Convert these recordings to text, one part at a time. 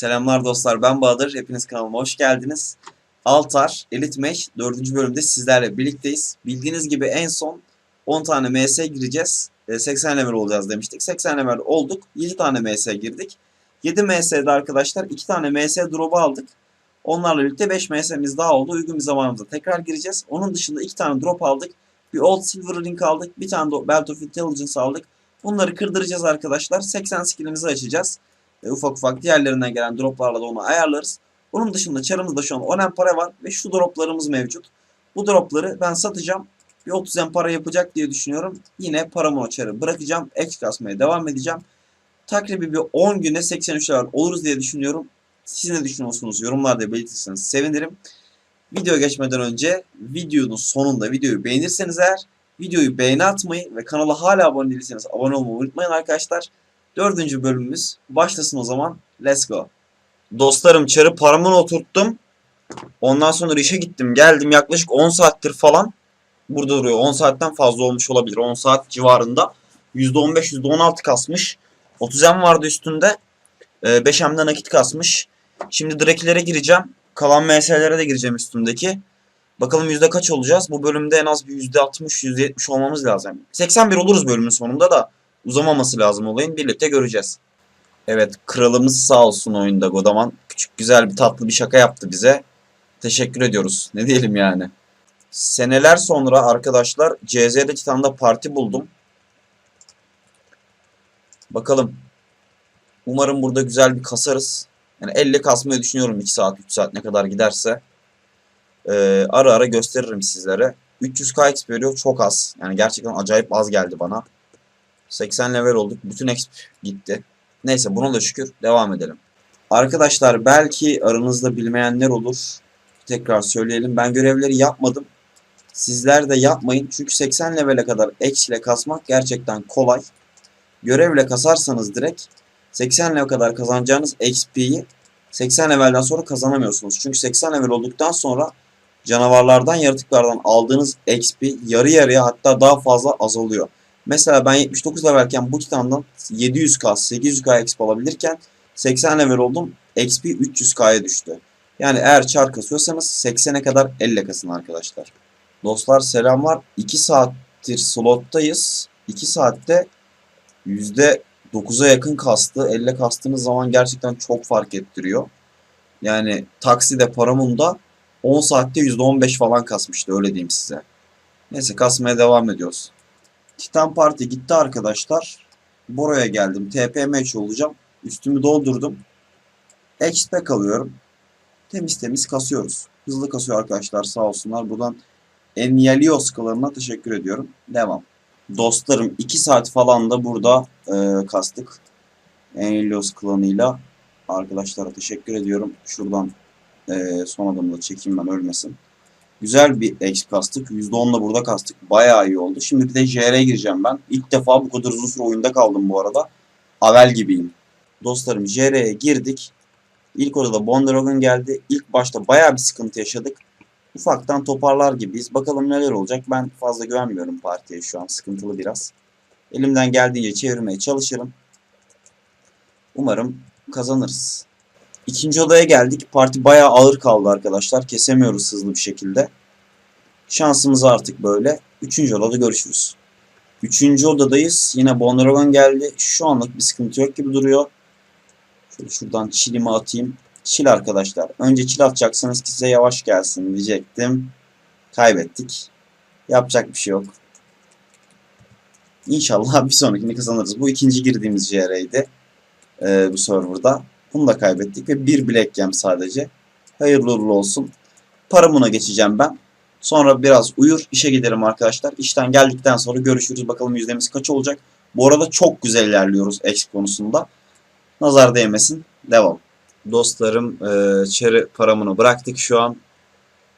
Selamlar dostlar ben Bahadır. Hepiniz kanalıma hoş geldiniz. Altar Elite Match 4. bölümde sizlerle birlikteyiz. Bildiğiniz gibi en son 10 tane MS gireceğiz. E, 80 level olacağız demiştik. 80 level olduk. 7 tane MS girdik. 7 MS'de arkadaşlar 2 tane MS drop'u aldık. Onlarla birlikte 5 MS'miz daha oldu. Uygun bir zamanımızda tekrar gireceğiz. Onun dışında 2 tane drop aldık. Bir Old Silver Ring aldık. Bir tane de Belt of Intelligence aldık. Bunları kırdıracağız arkadaşlar. 80 skillimizi açacağız. E, ufak ufak diğerlerinden gelen droplarla da onu ayarlarız. Bunun dışında çarımızda şu an 10 para var ve şu droplarımız mevcut. Bu dropları ben satacağım. Bir 30 para yapacak diye düşünüyorum. Yine paramı o çarı bırakacağım. Ek kasmaya devam edeceğim. Takribi bir 10 güne 83 level oluruz diye düşünüyorum. Siz ne düşünüyorsunuz? Yorumlarda belirtirseniz sevinirim. Video geçmeden önce videonun sonunda videoyu beğenirseniz eğer videoyu beğeni atmayı ve kanala hala abone değilseniz abone olmayı unutmayın arkadaşlar. Dördüncü bölümümüz başlasın o zaman. Let's go. Dostlarım çarı paramın oturttum. Ondan sonra işe gittim. Geldim yaklaşık 10 saattir falan. Burada duruyor. 10 saatten fazla olmuş olabilir. 10 saat civarında. %15, %16 kasmış. 30 M vardı üstünde. 5 M'den nakit kasmış. Şimdi Drakilere gireceğim. Kalan MS'lere de gireceğim üstündeki. Bakalım yüzde kaç olacağız? Bu bölümde en az bir %60, %70 olmamız lazım. 81 oluruz bölümün sonunda da uzamaması lazım olayın. Birlikte göreceğiz. Evet kralımız sağ olsun oyunda Godaman. Küçük güzel bir tatlı bir şaka yaptı bize. Teşekkür ediyoruz. Ne diyelim yani. Seneler sonra arkadaşlar CZ'de Titan'da parti buldum. Bakalım. Umarım burada güzel bir kasarız. Yani 50 kasmayı düşünüyorum 2 saat 3 saat ne kadar giderse. Ee, ara ara gösteririm sizlere. 300k XP veriyor çok az. Yani gerçekten acayip az geldi bana. 80 level olduk. Bütün XP gitti. Neyse buna da şükür devam edelim. Arkadaşlar belki aranızda bilmeyenler olur. Tekrar söyleyelim. Ben görevleri yapmadım. Sizler de yapmayın. Çünkü 80 levele kadar X ile kasmak gerçekten kolay. Görevle kasarsanız direkt 80 level kadar kazanacağınız XP'yi 80 levelden sonra kazanamıyorsunuz. Çünkü 80 level olduktan sonra canavarlardan, yaratıklardan aldığınız XP yarı yarıya hatta daha fazla azalıyor. Mesela ben 79 levelken bu titandan 700k, 800k XP alabilirken 80 level oldum. XP 300k'ya düştü. Yani eğer çar kasıyorsanız 80'e kadar elle kasın arkadaşlar. Dostlar selamlar. 2 saattir slottayız. 2 saatte %9'a yakın kastı. Elle kastığınız zaman gerçekten çok fark ettiriyor. Yani takside paramunda 10 saatte %15 falan kasmıştı öyle diyeyim size. Neyse kasmaya devam ediyoruz. Titan Parti gitti arkadaşlar. Bora'ya geldim. TP match olacağım. Üstümü doldurdum. XP kalıyorum. Temiz temiz kasıyoruz. Hızlı kasıyor arkadaşlar sağ olsunlar. Buradan Enielios klanına teşekkür ediyorum. Devam. Dostlarım 2 saat falan da burada e, kastık. Enielios klanıyla. Arkadaşlara teşekkür ediyorum. Şuradan e, son adımı da çekeyim ben ölmesin. Güzel bir exp kastık. %10'la burada kastık. Bayağı iyi oldu. Şimdi bir de JR'ye gireceğim ben. İlk defa bu kadar uzun süre oyunda kaldım bu arada. Avel gibiyim. Dostlarım JR'ye girdik. İlk odada Bondragon geldi. İlk başta bayağı bir sıkıntı yaşadık. Ufaktan toparlar gibiyiz. Bakalım neler olacak. Ben fazla güvenmiyorum partiye şu an. Sıkıntılı biraz. Elimden geldiğince çevirmeye çalışırım. Umarım kazanırız. İkinci odaya geldik. Parti bayağı ağır kaldı arkadaşlar. Kesemiyoruz hızlı bir şekilde. Şansımız artık böyle. Üçüncü odada görüşürüz. Üçüncü odadayız. Yine Bondragon geldi. Şu anlık bir sıkıntı yok gibi duruyor. Şöyle şuradan çilimi atayım. Çil arkadaşlar. Önce çil atacaksınız ki size yavaş gelsin diyecektim. Kaybettik. Yapacak bir şey yok. İnşallah bir sonrakini kazanırız. Bu ikinci girdiğimiz JR'ydi. Ee, bu serverda. Bunu da kaybettik ve bir bilek yem sadece. Hayırlı uğurlu olsun. Paramuna geçeceğim ben. Sonra biraz uyur, işe giderim arkadaşlar. İşten geldikten sonra görüşürüz. Bakalım yüzdemiz kaç olacak. Bu arada çok güzel ilerliyoruz exp konusunda. Nazar değmesin. Devam. Dostlarım, e, çeri paramını bıraktık şu an.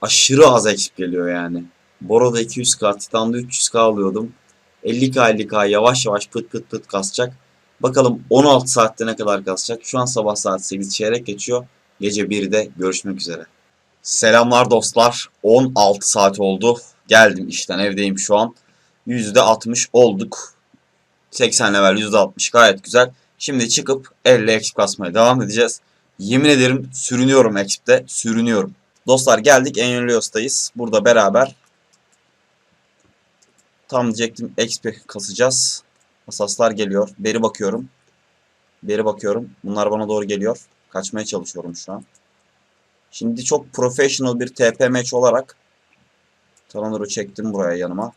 Aşırı az exp geliyor yani. Boro'da 200k, Titan'da 300k alıyordum. 50k 50k yavaş yavaş pıt pıt pıt kasacak. Bakalım 16 saatte ne kadar kasacak. Şu an sabah saat 8 çeyrek geçiyor. Gece 1'de görüşmek üzere. Selamlar dostlar. 16 saat oldu. Geldim işten evdeyim şu an. %60 olduk. 80 level %60 gayet güzel. Şimdi çıkıp 50 eksik kasmaya devam edeceğiz. Yemin ederim sürünüyorum ekipte. Sürünüyorum. Dostlar geldik Enelios'tayız. Burada beraber tam diyecektim XP kasacağız. Asaslar geliyor. Beri bakıyorum. Beri bakıyorum. Bunlar bana doğru geliyor. Kaçmaya çalışıyorum şu an. Şimdi çok professional bir TP match olarak Talanır'ı çektim buraya yanıma.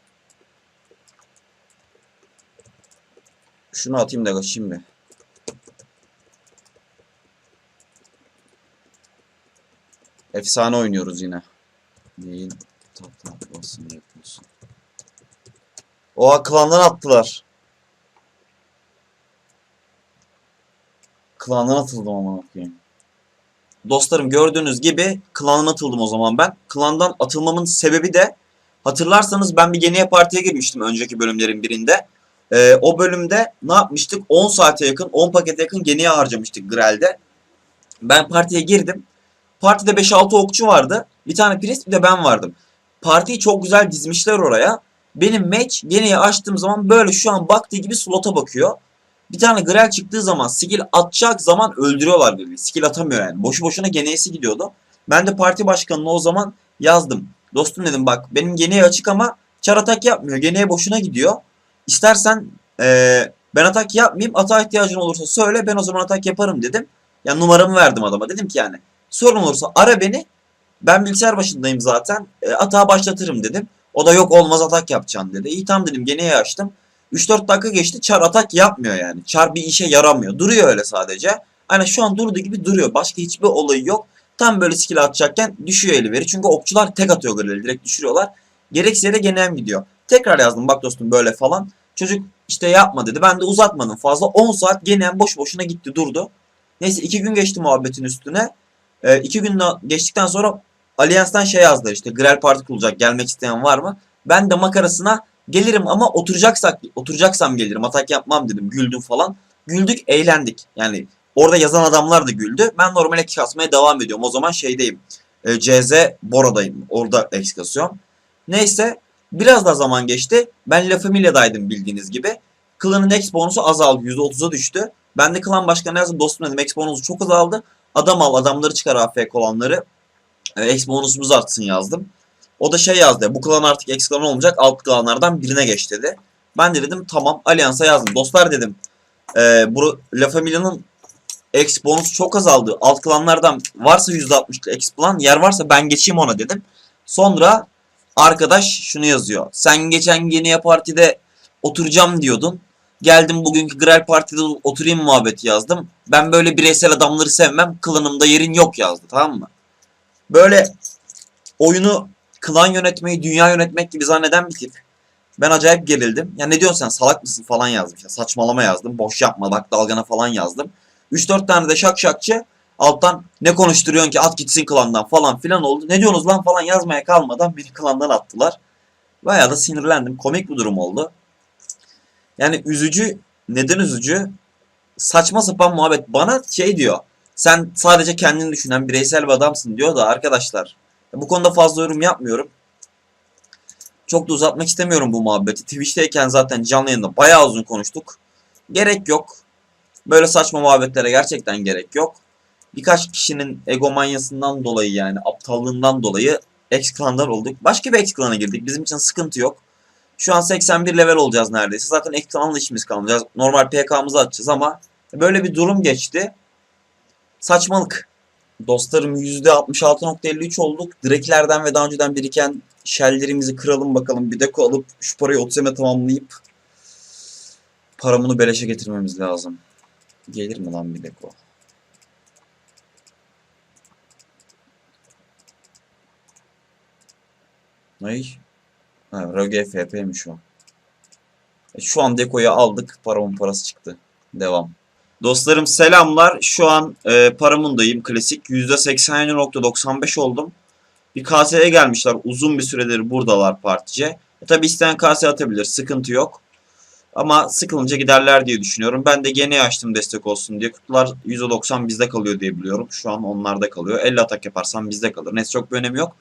Şunu atayım da bir. Efsane oynuyoruz yine. Neyin tatlatmasını yapıyorsun? Oha klandan attılar. Klandan atıldım ama koyayım. Dostlarım gördüğünüz gibi klandan atıldım o zaman ben. Klandan atılmamın sebebi de hatırlarsanız ben bir yeni partiye girmiştim önceki bölümlerin birinde. Ee, o bölümde ne yapmıştık? 10 saate yakın, 10 pakete yakın geniye harcamıştık Grel'de. Ben partiye girdim. Partide 5-6 okçu vardı. Bir tane priest bir de ben vardım. Partiyi çok güzel dizmişler oraya. Benim match geniye açtığım zaman böyle şu an baktığı gibi slota bakıyor. Bir tane Grel çıktığı zaman skill atacak zaman öldürüyorlar birbirini. Skill atamıyor yani. Boşu boşuna geneyesi gidiyordu. Ben de parti başkanına o zaman yazdım. Dostum dedim bak benim geneye açık ama çar atak yapmıyor. Geneye boşuna gidiyor. İstersen eee, ben atak yapmayayım. Atağa ihtiyacın olursa söyle ben o zaman atak yaparım dedim. Ya numaramı verdim adama. Dedim ki yani sorun olursa ara beni. Ben bilgisayar başındayım zaten. E, atağı başlatırım dedim. O da yok olmaz atak yapacaksın dedi. İyi tamam dedim geneye açtım. 3-4 dakika geçti. Çar atak yapmıyor yani. Çar bir işe yaramıyor. Duruyor öyle sadece. Aynen şu an durduğu gibi duruyor. Başka hiçbir olayı yok. Tam böyle skill atacakken düşüyor eli veri. Çünkü okçular tek atıyor gıreli. Direkt düşürüyorlar. Gerekse de genel gidiyor. Tekrar yazdım bak dostum böyle falan. Çocuk işte yapma dedi. Ben de uzatmadım fazla. 10 saat gene boş boşuna gitti durdu. Neyse 2 gün geçti muhabbetin üstüne. 2 gün daha geçtikten sonra Alliance'dan şey yazdılar işte Grel Parti kurulacak gelmek isteyen var mı? Ben de makarasına gelirim ama oturacaksak oturacaksam gelirim atak yapmam dedim güldüm falan. Güldük eğlendik yani orada yazan adamlar da güldü. Ben normal ek kasmaya devam ediyorum o zaman şeydeyim. E, CZ Bora'dayım orada ek kasıyorum. Neyse biraz daha zaman geçti. Ben La Familia'daydım bildiğiniz gibi. Klanın X bonusu azaldı %30'a düştü. Ben de klan başkanı yazdım dostum dedim X bonusu çok azaldı. Adam al adamları çıkar AFK olanları. E, X bonusumuz artsın yazdım. O da şey yazdı. Bu klan artık X klan olmayacak. Alt klanlardan birine geç dedi. Ben de dedim tamam Alliance'a yazdım. Dostlar dedim. E, bu La Familia'nın X bonus çok azaldı. Alt klanlardan varsa %60'lık X plan yer varsa ben geçeyim ona dedim. Sonra arkadaş şunu yazıyor. Sen geçen yeni partide oturacağım diyordun. Geldim bugünkü Grel Parti'de oturayım muhabbeti yazdım. Ben böyle bireysel adamları sevmem. Klanımda yerin yok yazdı tamam mı? Böyle oyunu klan yönetmeyi dünya yönetmek gibi zanneden bir tip. Ben acayip gerildim. Ya ne diyorsun sen salak mısın falan yazdım. Ya saçmalama yazdım. Boş yapma bak dalgana falan yazdım. 3-4 tane de şak şakçı alttan ne konuşturuyorsun ki at gitsin klandan falan filan oldu. Ne diyorsunuz lan falan yazmaya kalmadan beni klandan attılar. Bayağı da sinirlendim. Komik bir durum oldu. Yani üzücü. Neden üzücü? Saçma sapan muhabbet. Bana şey diyor. Sen sadece kendini düşünen bireysel bir adamsın diyor da arkadaşlar. Bu konuda fazla yorum yapmıyorum. Çok da uzatmak istemiyorum bu muhabbeti. Twitch'teyken zaten canlı yayında bayağı uzun konuştuk. Gerek yok. Böyle saçma muhabbetlere gerçekten gerek yok. Birkaç kişinin egomanyasından dolayı yani aptallığından dolayı X-Clan'dan olduk. Başka bir X-Clan'a girdik. Bizim için sıkıntı yok. Şu an 81 level olacağız neredeyse. Zaten X-Clan'la işimiz kalmayacağız. Normal PK'mızı atacağız ama böyle bir durum geçti. Saçmalık. Dostlarım %66.53 olduk. Direklerden ve daha önceden biriken shelllerimizi kıralım bakalım. Bir deko alıp şu parayı 30'e tamamlayıp paramını beleşe getirmemiz lazım. Gelir mi lan bir deko? Ay. Ha, Rogue FP'miş o. E, şu an dekoyu aldık. Paramın parası çıktı. Devam. Dostlarım selamlar. Şu an e, paramındayım klasik. %87.95 oldum. Bir kaseye gelmişler. Uzun bir süredir buradalar partice. E, tabi isteyen kase atabilir. Sıkıntı yok. Ama sıkılınca giderler diye düşünüyorum. Ben de gene açtım destek olsun diye. Kutular %90 bizde kalıyor diye biliyorum. Şu an onlarda kalıyor. 50 atak yaparsam bizde kalır. Neyse çok bir önemi yok.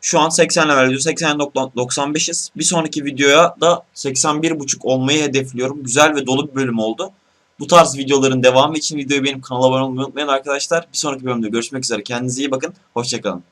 Şu an 80 level diyor. 80.95'iz. Bir sonraki videoya da 81.5 olmayı hedefliyorum. Güzel ve dolu bir bölüm oldu. Bu tarz videoların devamı için videoyu beğenip kanala abone olmayı unutmayın arkadaşlar. Bir sonraki bölümde görüşmek üzere. Kendinize iyi bakın. Hoşçakalın.